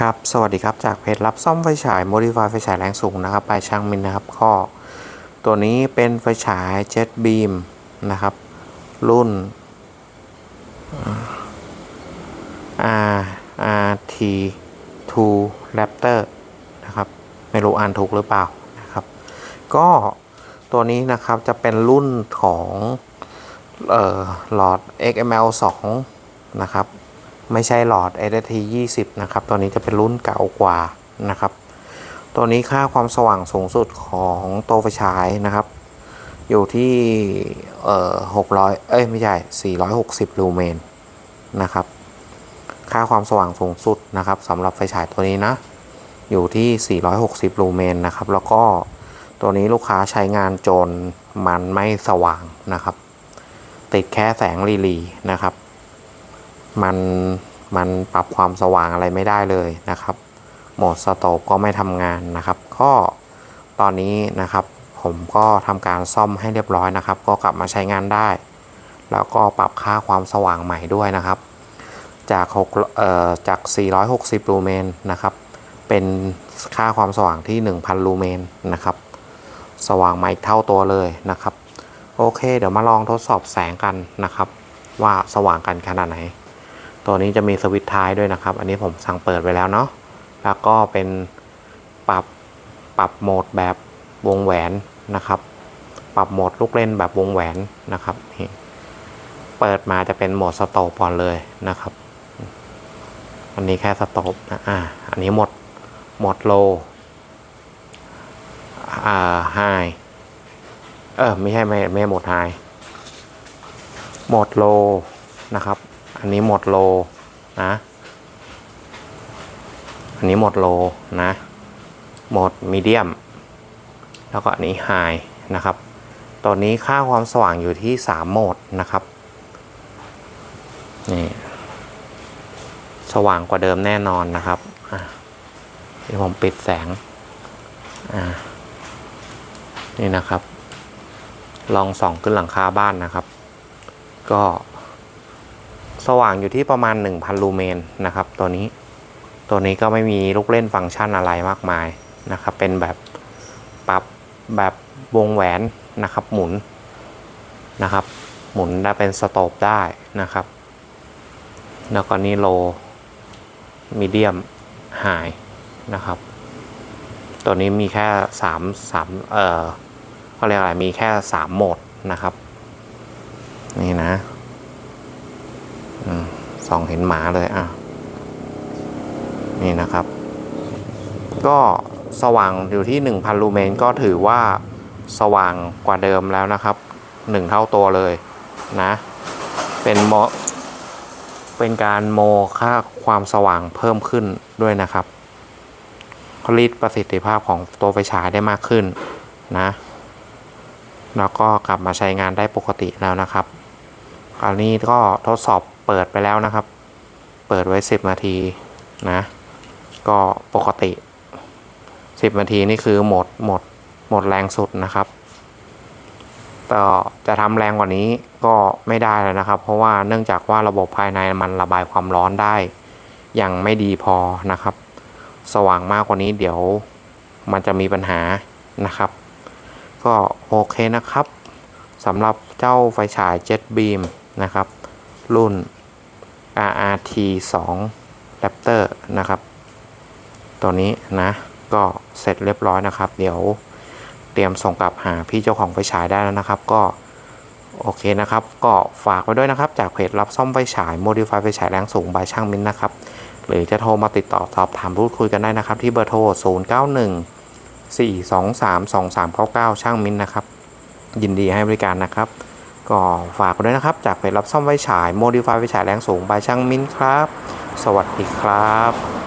ครับสวัสดีครับจากเพจรับซ่อมไฟฉาย Modify ไฟฉายแรงสูงนะครับไปช่างมินนะครับก็ตัวนี้เป็นไฟฉาย Jet Beam นะครับ รุ่น R RT 2 Raptor นะครับ ไม่รู้อ่านถูกหรือเปล่านะครับ ก็ตัวนี้นะครับจะเป็นรุ่นของเอ่อหลอด XML 2 นะครับ ไม่ใช่หลอด ST 20 นะครับ ตัวนี้จะเป็นรุ่นเก่ากว่านะครับ ตัวนี้ค่าความสว่างสูงสุดของตัวไฟฉายนะครับ อยู่ที่เอ่อ600 เอ้ยไม่ใช่ 460 ลูเมนนะครับ ค่าความสว่างสูงสุดนะครับสำหรับไฟฉายตัวนี้นะ อยู่ที่ 460 ลูเมนนะครับ แล้วก็ตัวนี้ลูกค้าใช้งานจนมันไม่สว่างนะครับ ติดแค่แสงรีลีนะครับ มันมันปรับความสว่างอะไรไม่ได้เลยนะครับ โหมดสโตปก็ไม่ทำงานนะครับ ก็ตอนนี้นะครับผมก็ทำการซ่อมให้เรียบร้อยนะครับ ก็กลับมาใช้งานได้ แล้วก็ปรับค่าความสว่างใหม่ด้วยนะครับ จาก6เอ่อจาก 460 ลูเมนนะครับ เป็นค่าความสว่างที่ 1,000 ลูเมนนะครับ สว่างใหม่เท่าตัวเลยนะครับ โอเค เดี๋ยวมาลองทดสอบแสงกันนะครับ ว่าสว่างกันขนาดไหน ตัวนี้จะมีสวิตช์ท้ายด้วยนะครับ อันนี้ผมสั่งเปิดไว้แล้วเนาะ แล้วก็เป็นปรับปรับโหมดแบบวงแหวนนะครับ ปรับโหมดลูกเล่นแบบวงแหวนนะครับ เปิดมาจะเป็นโหมดสโตปก่อนเลยนะครับ อันนี้แค่สโตปนะ อ่า อันนี้หมดหมดโล อ่าไฮเออไม่ใช่ไม่ไม่หมดไฮหมดโลนะครับ อันนี้หมดโลนะ อันนี้หมดโลนะ หมดมีเดียม แล้วก็อันนี้ไฮนะครับตัวนี้ค่าความสว่างอยู่ที่ 3 โหมดนะครับ นี่ สว่างกว่าเดิมแน่นอนนะครับอะเดี๋ยวผมปิดแสง อ่า นี่นะครับ ลองส่องขึ้นหลังคาบ้านนะครับ ก็ สว่างอยู่ที่ประมาณ 1,000 ลูเมนนะครับ ตัวนี้ ตัวนี้ก็ไม่มีลูกเล่นฟังก์ชันอะไรมากมายนะครับ เป็นแบบปรับแบบวงแหวนนะครับ หมุนนะครับ หมุนได้เป็นสโตปได้นะครับ แล้วก็นี่โลมีเดียมไฮนะครับ ตัวนี้มีแค่สามสามเอ่อเขาเรียกอะไรมีแค่สามโหมดนะครับ นี่นะ ส่องเห็นหมาเลยอะนี่นะครับ ก็สว่างอยู่ที่ 1,000 ลูเมนก็ถือว่าสว่างกว่าเดิมแล้วนะครับ 1 เท่าตัวเลยนะ เป็นโมเป็นการโมค่าความสว่างเพิ่มขึ้นด้วยนะครับผลิตประสิทธิภาพของตัวไฟฉายได้มากขึ้นนะ แล้วก็กลับมาใช้งานได้ปกติแล้วนะครับ คราวนี้ก็ทดสอบเปิดไปแล้วนะครับ เปิดไว้ 10 นาทีนะ ก็ปกติ 10 นาทีนี่คือหมดหมดหมดแรงสุดนะครับต่จะทำแรงกว่านี้ก็ไม่ได้แล้วนะครับ เพราะว่าเนื่องจากว่าระบบภายในมันระบายความร้อนได้ยังไม่ดีพอนะครับ สว่างมากกว่านี้เดี๋ยวมันจะมีปัญหานะครับ ก็โอเคนะครับสำหรับเจ้าไฟฉาย Jet Beam นะครับ รุ่น RRT 2 Raptor นะครับ ตัวนี้นะ ก็เสร็จเรียบร้อยนะครับ เดี๋ยวเตรียมส่งกลับหาพี่เจ้าของไฟฉายได้แล้วนะครับ ก็โอเคนะครับ ก็ฝากไว้ด้วยนะครับ จากเพจรับซ่อมไฟฉาย Modify ไฟฉายแรงสูงบายช่างมินนะครับ หรือจะโทรมาติดต่อสอบถามพูดคุยกันได้นะครับ ที่เบอร์โทร 091 423 2399 ช่างมินนะครับ ยินดีให้บริการนะครับ ก็ฝากด้วยนะครับ จากเพจรับซ่อมไฟฉาย Modify ไฟฉายแรงสูงบายช่างมิ้นครับ สวัสดีครับ